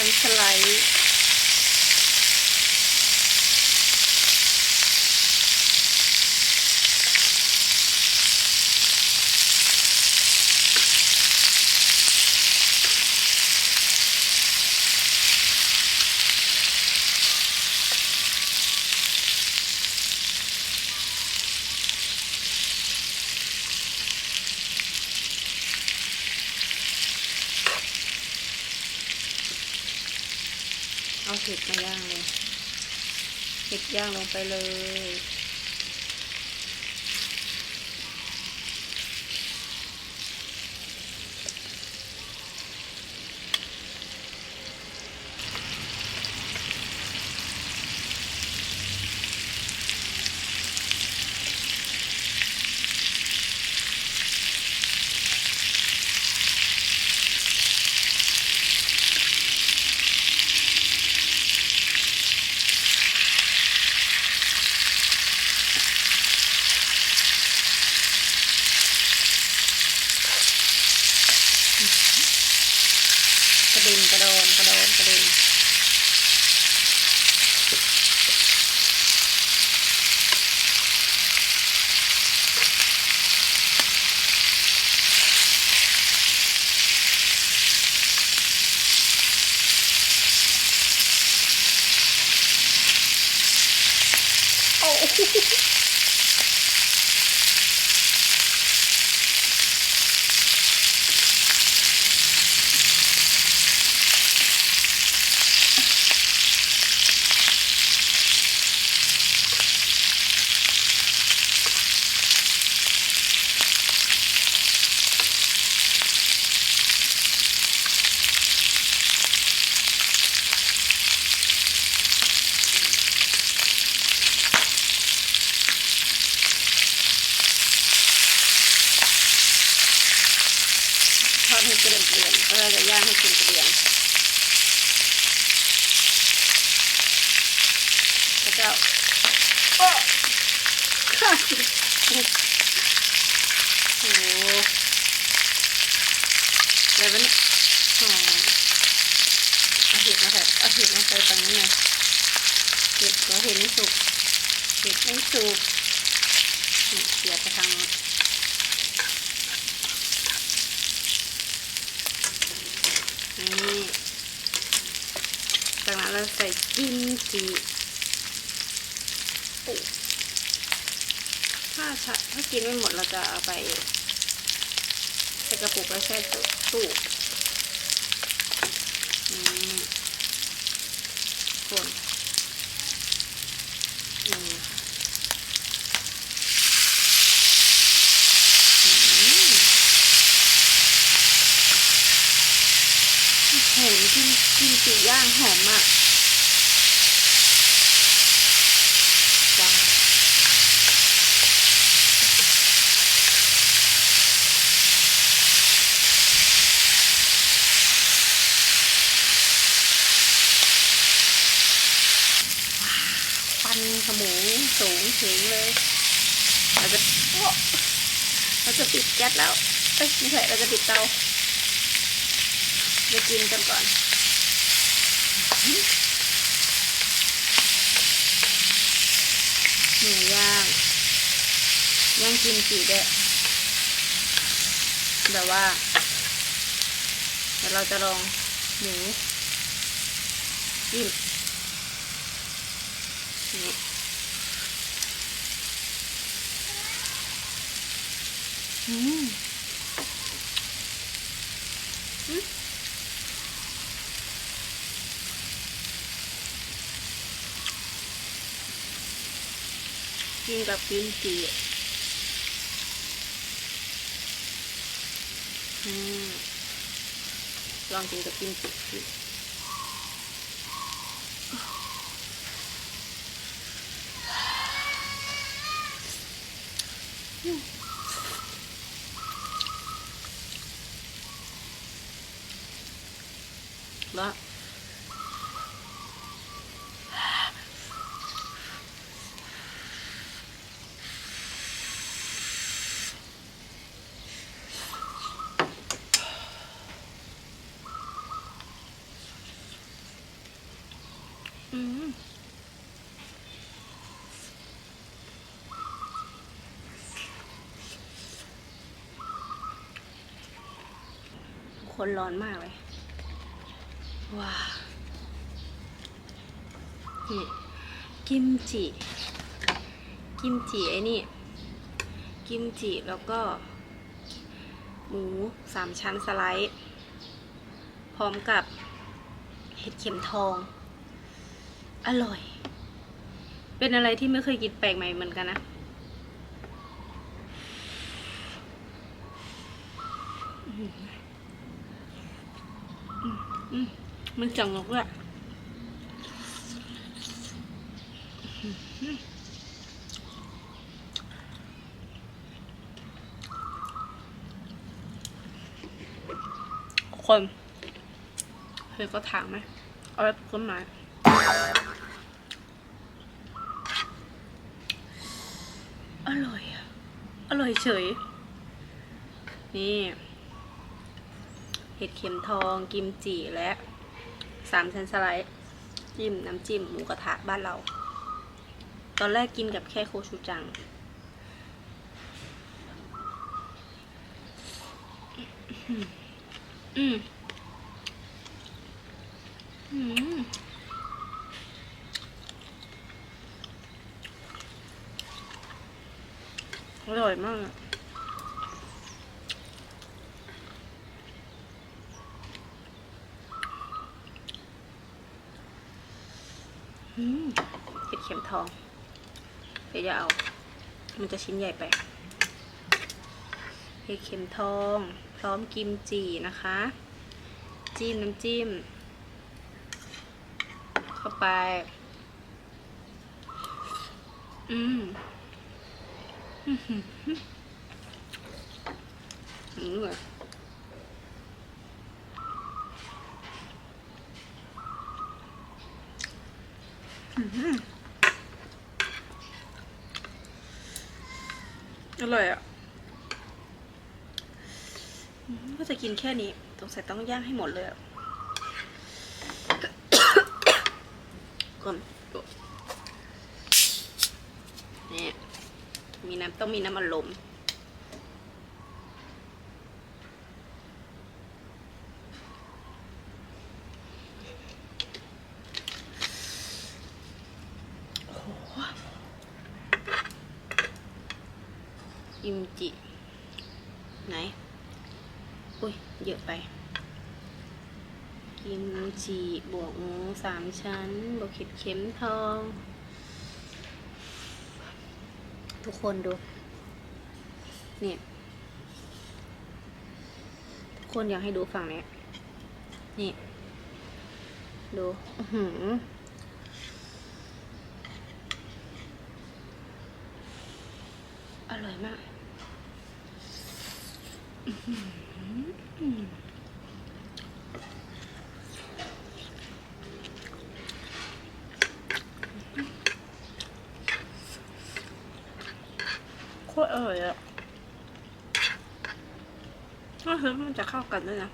ทั้งสไลด์ เอาเห็ดมาย่างเลย เห็ดย่างลงไปเลย นกระ เด็นโอ้ทอดให้เกลียมเกลียมเออจะย่างให้เกลียมเกลียมแล้วก็โอ้าโอ้โหอะไรวะเนี่ยอ๋อเอาเห็ดมาใส่เอาเห็ดมาใส่ตรงนี้หน่อยเห็ดตัวเห็ดไม่สุกเห็ดไม่สุกเสียบไปทางนู้น นี่จากนั้น เราใส่กิมจิถ้าถ้ากินไม่หมดเราจะเอาไปใส่กระปุกแล้วแช่ตู้คนนี่ค่ะอืมหอมกินกินจีย่างหอมมากว้าวควันขโมงสูง ถึงเลยเราจะโอ๊ะเราจะปิดแก๊สแล้ว เอ้ยไม่ใช่เราจะปิดเตาจะกินกันก่อนหมูย่างย่างกินจีด้วยแบบว่าเดี๋ยวเราจะลองหมูจิ้มนี่อืม กินกับกิมจิอะลองกินกับกิมจิ คนร้อนมากเลย ว้าวนี่กิมจิ กิมจิไอ้นี่ กิมจิแล้วก็ หมูสามชั้นสไลด์ พร้อมกับเห็ดเข็มทอง อร่อย เป็นอะไรที่ไม่เคยกินแปลกใหม่เหมือนกันนะ อื มันจังหรอกด้วยคนเคยก็ถามไหม เอาไปปลูกต้นไม้อร่อยอะอร่อยเฉย นี่ เห็ดเข็มทองกิมจิและ สามชั้นสไลด์จิ้มน้ำจิ้มหมูกระทะบ้านเรา ตอนแรกกินกับแค่โคชูจัง อืมอืมอร่อยมากอะอืมเห็ดเข็ม ทอง เดี๋ยวจะเอา มันจะชิ้นใหญ่ไปเห็ดเข็มทอง พร้อมกิมจีนะคะ จิ้มน้ำจิ้ม เข้าไป อืมอืมหืมอืมเลย อร่อยอะก็จะกินแค่นี้สงสัยต้องย่างให้หมดเลยอะก่อนนี่มีน้ำต้องมีน้ำอัดลมโอ้โหกิมจิ ไหน อุ้ย เยอะไป กิมจิบวกหมูสามชั้น บวกเห็ดเข็มทอง ทุกคนดู เนี่ย ทุกคนอยากให้ดูฝั่งนี้ นี่ ดูอื้อหืออร่อยมาก อื้อหือโคต รอร่อยอะก็คือมันจะเข้ากันด้วยนะ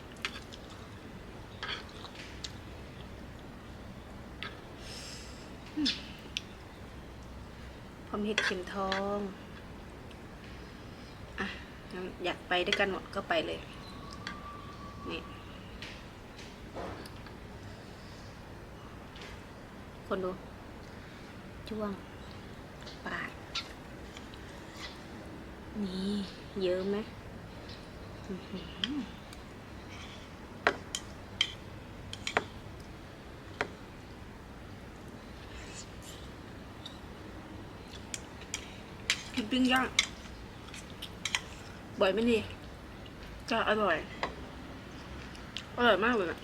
พอมเห็ดเข็มทอง อะ อยากไปด้วยกันหมดก็ไปเลย นี่ คนดูจ้วงปาด นี่เยอะไหมกินปิ้งย่างบ่อยไหมนี่จะอร่อย อร่อยมากเลยอะ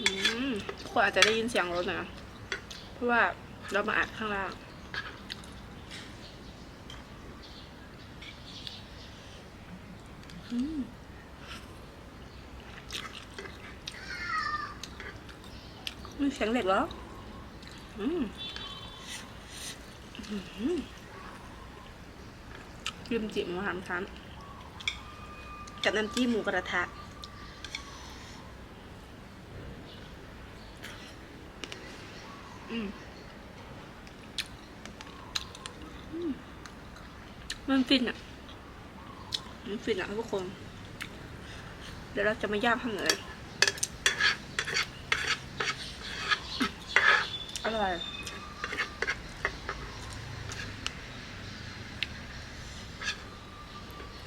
อืมทุกคนอาจจะได้ยินเสียงรถนะ เพราะว่า เรามาอัดข้างล่าง อืมมีเสียงเด็กเหรอ อืมกิมจิหมูสามชั้นกับน้ำจิ้มหมูกระทะอืม มันฟินอะ มันฟินอะทุกคน เดี๋ยวเราจะมาย่างข้างเหนืออร่อย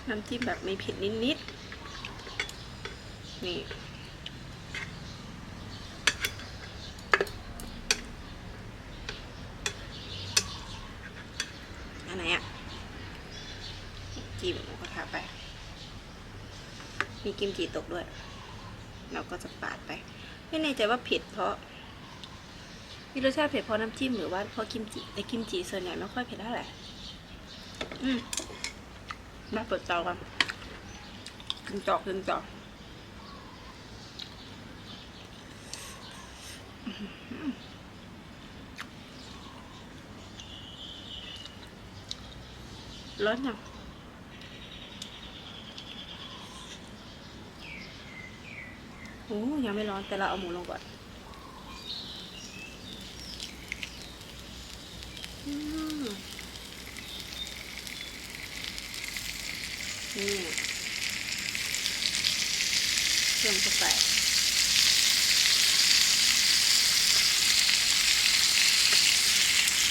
น้ำจิ้มแบบไม่เผ็ดนิดๆ นี่ อันไหนอะิมหมูกระทะไป มีกิมจิตกด้วย เราก็จะปาดไป ไม่แน่ใจว่าเผ็ดเพราะมีรสชาติเผ็ดเพราะน้ำจิ้มหรือว่าเพราะกิมจิแต่กิมจิส่วนใหญ่ไม่ค่อยเผ็ดเท่าไหร่อืมมาเปิดเตากันกินจอกกินจอกอื้อหือร้อนยัง อ้ยังไม่ร้อนแต่เราเอาหมูลงก่อนนี่เครื่องเข้าไป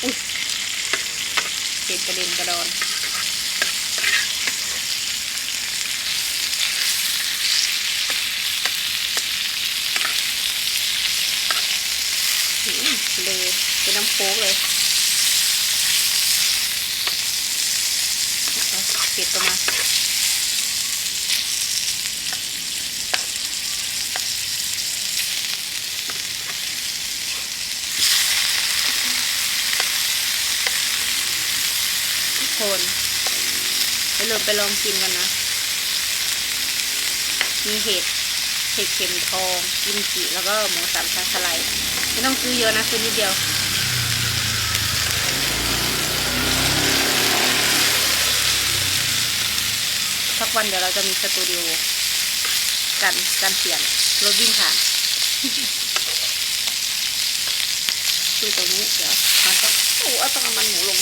อุ้ยเด็ดกระเด็นกระดอน อืม เป็นน้ำโค้กเลยเอาเก็บตัวมาทุกคนไปลองไปลองกินกันนะ มีเห็ด เห็ดเข็มทอง กิมจิ แล้วก็หมูสามชั้นสไลด์ไม่ต้องซื้อเยอะนะซื้อนิดเดียว วันเดี๋ยวเราจะมีสตูดิโอกันการเขียนรถวิ่งผ่านคือตรงนี้เดี๋ยวมันต้องโอ้เอาต้องเอามันหมูลง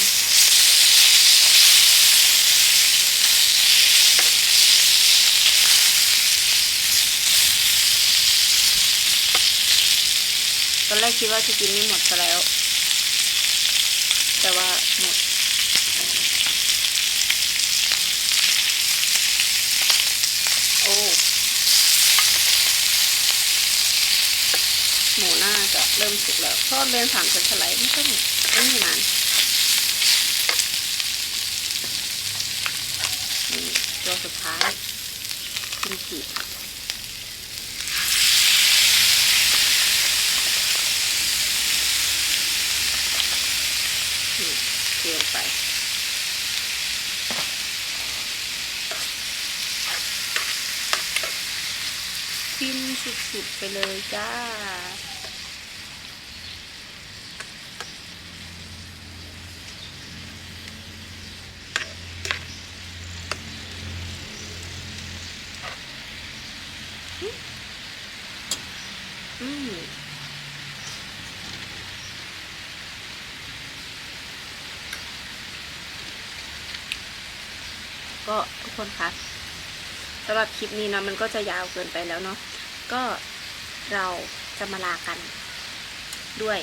ตอนแรกคิดว่าจะกินไม่หมดซะแล้ว แต่ว่าหมด โอ้ หมูน่าจะเริ่มสุกแล้วเพราะมันเป็นสามชั้นสไลด์ไม่ต้องไม่นานนี่ตัวสุดท้ายกิมจินี่เทลงไปกินสุดๆไปเลยจ้า อืมก็ทุกคนคะสำหรับคลิปนี้เนาะมันก็จะยาวเกินไปแล้วเนาะก็เราจะมาลากัน ด้วย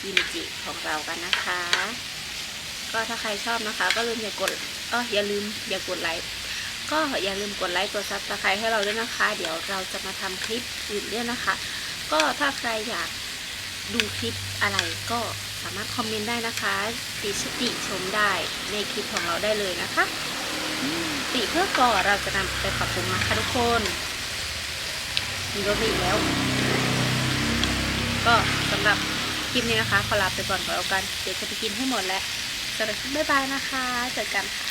กิมจิของเรากันนะคะ ก็ถ้าใครชอบนะคะ ก็ลืมอย่ากดเอออย่าลืมอย่ากดไลค์ ก็อย่าลืมกดไลค์กดซับสไครต์ให้เราด้วยนะคะ เดี๋ยวเราจะมาทำคลิปอื่นด้วยนะคะ ก็ถ้าใครอยากดูคลิปอะไรก็สามารถคอมเมนต์ได้นะคะติชติชมได้ในคลิปของเราได้เลยนะคะติเพื่อก่อเราจะนำไปปรับปรุงนะคะทุกคน มีรถอีกแล้ว ก็สำหรับคลิปนี้นะคะ ขอลาไปก่อนก่อนแล้วกัน เดี๋ยวจะไปกินให้หมดแล้วสวัสดีบ๊ายบายนะคะเจอกันค่ะ